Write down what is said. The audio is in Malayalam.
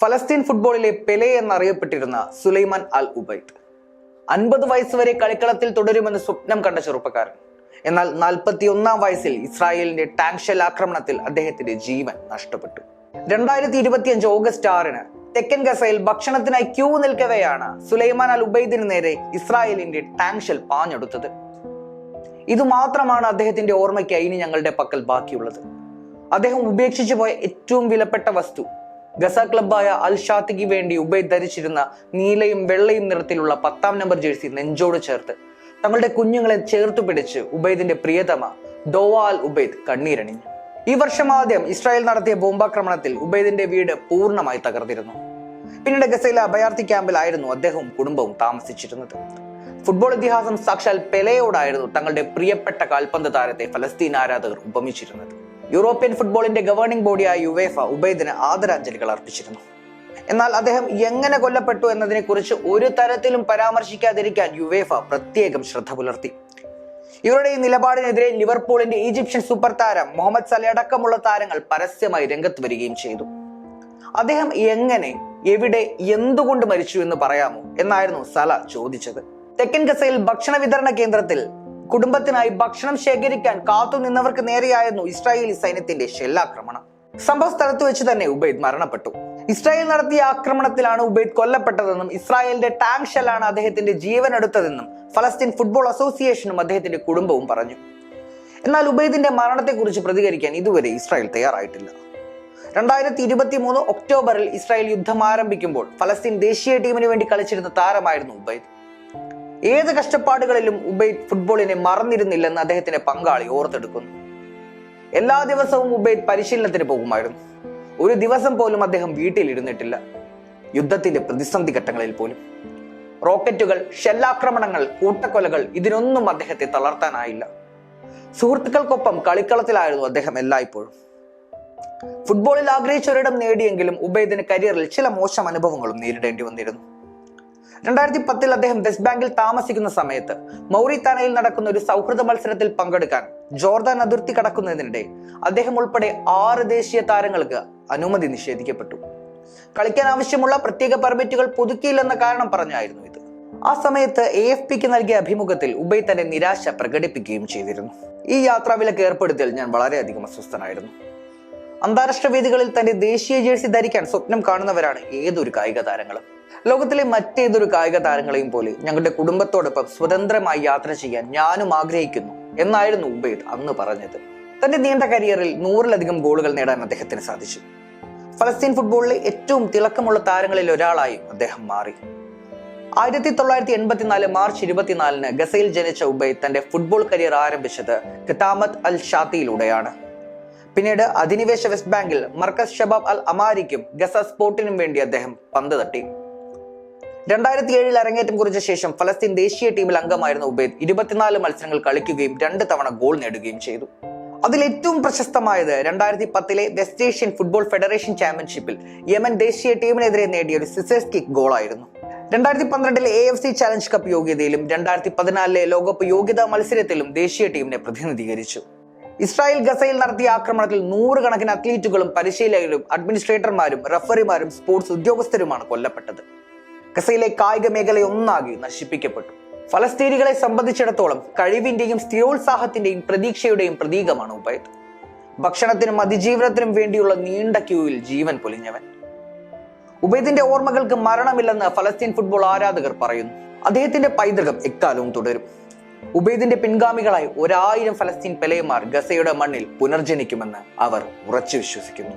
ഫലസ്തീൻ ഫുട്ബോളിലെ പെലെ എന്നറിയപ്പെട്ടിരുന്ന സുലൈമാൻ അൽ ഉബൈദ്. അൻപത് വയസ്സ് വരെ കളിക്കളത്തിൽ തുടരുമെന്ന് സ്വപ്നം കണ്ട ചെറുപ്പക്കാരൻ. എന്നാൽ നാൽപ്പത്തി ഒന്നാം വയസ്സിൽ ഇസ്രായേലിന്റെ ടാങ്ക് ആക്രമണത്തിൽ അദ്ദേഹത്തിന്റെ ജീവൻ നഷ്ടപ്പെട്ടു. രണ്ടായിരത്തി ഇരുപത്തിയഞ്ച് ഓഗസ്റ്റ് ആറിന് തെക്കൻ ഗസയിൽ ഭക്ഷണത്തിനായി ക്യൂ നിൽക്കവെയാണ് സുലൈമാൻ അൽ ഉബൈദിന് നേരെ ഇസ്രായേലിന്റെ ടാങ്ക് പാഞ്ഞെടുത്തത്. ഇത് മാത്രമാണ് അദ്ദേഹത്തിന്റെ ഓർമ്മയ്ക്ക് ഇനി ഞങ്ങളുടെ പക്കൽ ബാക്കിയുള്ളത്. അദ്ദേഹം ഉപേക്ഷിച്ചു പോയ ഏറ്റവും വിലപ്പെട്ട വസ്തു ഗസ ക്ലബായ അൽ ഷാത്തിക്ക് വേണ്ടി ഉബൈദ് ധരിച്ചിരുന്ന നീലയും വെള്ളയും നിറത്തിലുള്ള പത്താം നമ്പർ ജേഴ്സി നെഞ്ചോട് ചേർത്ത്. തങ്ങളുടെ കുഞ്ഞുങ്ങളെ ചേർത്തു പിടിച്ച് ഉബൈദിന്റെ പ്രിയതമ ദോവ അൽ ഉബൈദ് കണ്ണീരണിഞ്ഞു. ഈ വർഷം ആദ്യം ഇസ്രായേൽ നടത്തിയ ബോംബാക്രമണത്തിൽ ഉബൈദിന്റെ വീട് പൂർണമായി തകർന്നിരുന്നു. പിന്നീട് ഗസയിലെ അഭയാർത്ഥി ക്യാമ്പിലായിരുന്നു അദ്ദേഹവും കുടുംബവും താമസിച്ചിരുന്നത്. ഫുട്ബോൾ ഇതിഹാസം സാക്ഷാൽ പെലയോടായിരുന്നു തങ്ങളുടെ പ്രിയപ്പെട്ട കാൽപന്ത് താരത്തെ ഫലസ്തീൻ ആരാധകർ ഉപമിച്ചിരുന്നത്. യൂറോപ്യൻ ഫുട്ബോളിന്റെ ഗവേണിംഗ് ബോഡിയായ യുവേഫ ഉബൈദിന് ആദരാഞ്ജലികൾ അർപ്പിച്ചിരുന്നു. എന്നാൽ അദ്ദേഹം എങ്ങനെ കൊല്ലപ്പെട്ടു എന്നതിനെ കുറിച്ച് ഒരു തരത്തിലും പരാമർശിക്കാതിരിക്കാൻ യുവേഫ പ്രത്യേകം ശ്രദ്ധ പുലർത്തി. ഇവരുടെ ഈ നിലപാടിനെതിരെ ലിവർപൂളിന്റെ ഈജിപ്ഷ്യൻ സൂപ്പർ താരം മുഹമ്മദ് സലി അടക്കമുള്ള താരങ്ങൾ പരസ്യമായി രംഗത്ത് വരികയും ചെയ്തു. അദ്ദേഹം എങ്ങനെ എവിടെ എന്തുകൊണ്ട് മരിച്ചു എന്ന് പറയാമോ എന്നായിരുന്നു സല ചോദിച്ചത്. തെക്കൻ ഗസയിൽ ഭക്ഷണ വിതരണ കേന്ദ്രത്തിൽ കുടുംബത്തിനായി ഭക്ഷണം ശേഖരിക്കാൻ കാത്തുനിന്നവർക്ക് നേരെയായിരുന്നു ഇസ്രായേലി സൈന്യത്തിന്റെ ഷെല്ലാക്രമണം. സംഭവ സ്ഥലത്ത് വെച്ച് തന്നെ ഉബൈദ് മരണപ്പെട്ടു. ഇസ്രായേൽ നടത്തിയ ആക്രമണത്തിലാണ് ഉബൈദ് കൊല്ലപ്പെട്ടതെന്നും ഇസ്രായേലിന്റെ ടാങ്ക് ഷെല്ലാണ് അദ്ദേഹത്തിന്റെ ജീവൻ എടുത്തതെന്നും ഫലസ്തീൻ ഫുട്ബോൾ അസോസിയേഷനും അദ്ദേഹത്തിന്റെ കുടുംബവും പറഞ്ഞു. എന്നാൽ ഉബൈദിന്റെ മരണത്തെക്കുറിച്ച് പ്രതികരിക്കാൻ ഇതുവരെ ഇസ്രായേൽ തയ്യാറായിട്ടില്ല. രണ്ടായിരത്തി ഇരുപത്തി മൂന്ന് ഒക്ടോബറിൽ ഇസ്രായേൽ യുദ്ധം ആരംഭിക്കുമ്പോൾ ഫലസ്തീൻ ദേശീയ ടീമിന് വേണ്ടി കളിച്ചിരുന്ന താരമായിരുന്നു ഉബൈദ്. ഏത് കഷ്ടപ്പാടുകളിലും ഉബൈദ് ഫുട്ബോളിനെ മറന്നിരുന്നില്ലെന്ന് അദ്ദേഹത്തിന്റെ പങ്കാളി ഓർത്തെടുക്കുന്നു. എല്ലാ ദിവസവും ഉബൈദ് പരിശീലനത്തിന് പോകുമായിരുന്നു. ഒരു ദിവസം പോലും അദ്ദേഹം വീട്ടിലിരുന്നിട്ടില്ല. യുദ്ധത്തിന്റെ പ്രതിസന്ധി ഘട്ടങ്ങളിൽ പോലും. റോക്കറ്റുകൾ ഷെല്ലാക്രമണങ്ങൾ കൂട്ടക്കൊലകൾ ഇതിനൊന്നും അദ്ദേഹത്തെ തളർത്താനായില്ല. സുഹൃത്തുക്കൾക്കൊപ്പം കളിക്കളത്തിലായിരുന്നു അദ്ദേഹം എല്ലായ്പ്പോഴും. ഫുട്ബോളിൽ ആഗ്രഹിച്ചൊരിടം നേടിയെങ്കിലും ഉബൈദിന് കരിയറിൽ ചില മോശം അനുഭവങ്ങളും നേരിടേണ്ടി വന്നിരുന്നു. രണ്ടായിരത്തി പത്തിൽ അദ്ദേഹം വെസ്റ്റ് ബാങ്കിൽ താമസിക്കുന്ന സമയത്ത് മൗറിത്താനയിൽ നടക്കുന്ന ഒരു സൗഹൃദ മത്സരത്തിൽ പങ്കെടുക്കാൻ ജോർദാൻ അതിർത്തി കടക്കുന്നതിനിടെ അദ്ദേഹം ഉൾപ്പെടെ ആറ് ദേശീയ താരങ്ങൾക്ക് അനുമതി നിഷേധിക്കപ്പെട്ടു. കളിക്കാൻ ആവശ്യമുള്ള പ്രത്യേക പെർമിറ്റുകൾ പുതുക്കിയില്ലെന്ന കാരണം പറഞ്ഞായിരുന്നു ഇത്. ആ സമയത്ത് എ എഫ് പിക്ക് നൽകിയ അഭിമുഖത്തിൽ ഉബൈ തന്റെ നിരാശ പ്രകടിപ്പിക്കുകയും ചെയ്തിരുന്നു. ഈ യാത്രാവിലക്ക് ഏർപ്പെടുത്തിയാൽ ഞാൻ വളരെയധികം അസ്വസ്ഥനായിരുന്നു. അന്താരാഷ്ട്ര വേദികളിൽ തന്റെ ദേശീയ ജേഴ്സി ധരിക്കാൻ സ്വപ്നം കാണുന്നവരാണ് ഏതൊരു കായിക താരങ്ങളും. ലോകത്തിലെ മറ്റേതൊരു കായിക താരങ്ങളെയും പോലെ ഞങ്ങളുടെ കുടുംബത്തോടൊപ്പം സ്വതന്ത്രമായി യാത്ര ചെയ്യാൻ ഞാനും ആഗ്രഹിക്കുന്നു എന്നായിരുന്നു ഉബൈദ് അന്ന് പറഞ്ഞത്. തന്റെ നീണ്ട കരിയറിൽ നൂറിലധികം ഗോളുകൾ നേടാൻ അദ്ദേഹത്തിന് സാധിച്ചു. ഫലസ്തീൻ ഫുട്ബോളിലെ ഏറ്റവും തിളക്കമുള്ള താരങ്ങളിൽ ഒരാളായും അദ്ദേഹം മാറി. ആയിരത്തി തൊള്ളായിരത്തി എൺപത്തിനാല് മാർച്ച് ഇരുപത്തിനാലിന് ഗസയിൽ ജനിച്ച ഉബൈദ് തന്റെ ഫുട്ബോൾ കരിയർ ആരംഭിച്ചത് കിതാമത് അൽ ഷാത്തിയിലൂടെയാണ്. പിന്നീട് അധിനിവേശ വെസ്റ്റ് ബാങ്കിൽ മർക്കസ് ഷബാബ് അൽ അമാരിക്കും ഗസ സ്പോർട്ടിനും വേണ്ടി അദ്ദേഹം പന്ത് തട്ടി. രണ്ടായിരത്തി ഏഴിൽ അരങ്ങേറ്റം കുറിച്ച ശേഷം ഫലസ്തീൻ ദേശീയ ടീമിൽ അംഗമായിരുന്ന ഉബൈദ് ഇരുപത്തിനാല് മത്സരങ്ങൾ കളിക്കുകയും രണ്ട് തവണ ഗോൾ നേടുകയും ചെയ്തു. അതിൽ ഏറ്റവും പ്രശസ്തമായത് രണ്ടായിരത്തി പത്തിലെ വെസ്റ്റ് ഏഷ്യൻ ഫുട്ബോൾ ഫെഡറേഷൻ ചാമ്പ്യൻഷിപ്പിൽ യമൻ ദേശീയ ടീമിനെതിരെ നേടിയ ഒരു സിസേഴ്സ് കിക്ക് ഗോളായിരുന്നു രണ്ടായിരത്തി പന്ത്രണ്ടിലെ A F C challenge cup യോഗ്യതയിലും രണ്ടായിരത്തി പതിനാലിലെ ലോകകപ്പ് യോഗ്യതാ മത്സരത്തിലും ദേശീയ ടീമിനെ പ്രതിനിധീകരിച്ചു. ഇസ്രായേൽ ഗസയിൽ നടത്തിയ ആക്രമണത്തിൽ നൂറുകണക്കിന് അത്ലീറ്റുകളും പരിശീലകരും അഡ്മിനിസ്ട്രേറ്റർമാരും റഫറിമാരും സ്പോർട്സ് ഉദ്യോഗസ്ഥരുമാണ് കൊല്ലപ്പെട്ടത്. ഗസയിലെ കായിക മേഖല ഒന്നാകെ നശിപ്പിക്കപ്പെട്ടു. ഫലസ്തീനികളെ സംബന്ധിച്ചിടത്തോളം കഴിവിന്റെയും സ്ഥിരോത്സാഹത്തിന്റെയും പ്രതീക്ഷയുടെയും പ്രതീകമാണ് ഉബൈദ് ഭക്ഷണത്തിനും അതിജീവനത്തിനും വേണ്ടിയുള്ള നീണ്ട ക്യൂവിൽ ജീവൻ പൊലിഞ്ഞവൻ. ഉബൈദിന്റെ ഓർമ്മകൾക്ക് മരണമില്ലെന്ന് ഫലസ്തീൻ ഫുട്ബോൾ ആരാധകർ പറയുന്നു. അദ്ദേഹത്തിന്റെ പൈതൃകം എക്കാലവും തുടരും. ഉബൈദിന്റെ പിൻഗാമികളായി ഒരായിരം ഫലസ്തീൻ പെലയന്മാർ ഗസയുടെ മണ്ണിൽ പുനർജനിക്കുമെന്ന് അവർ ഉറച്ചു വിശ്വസിക്കുന്നു.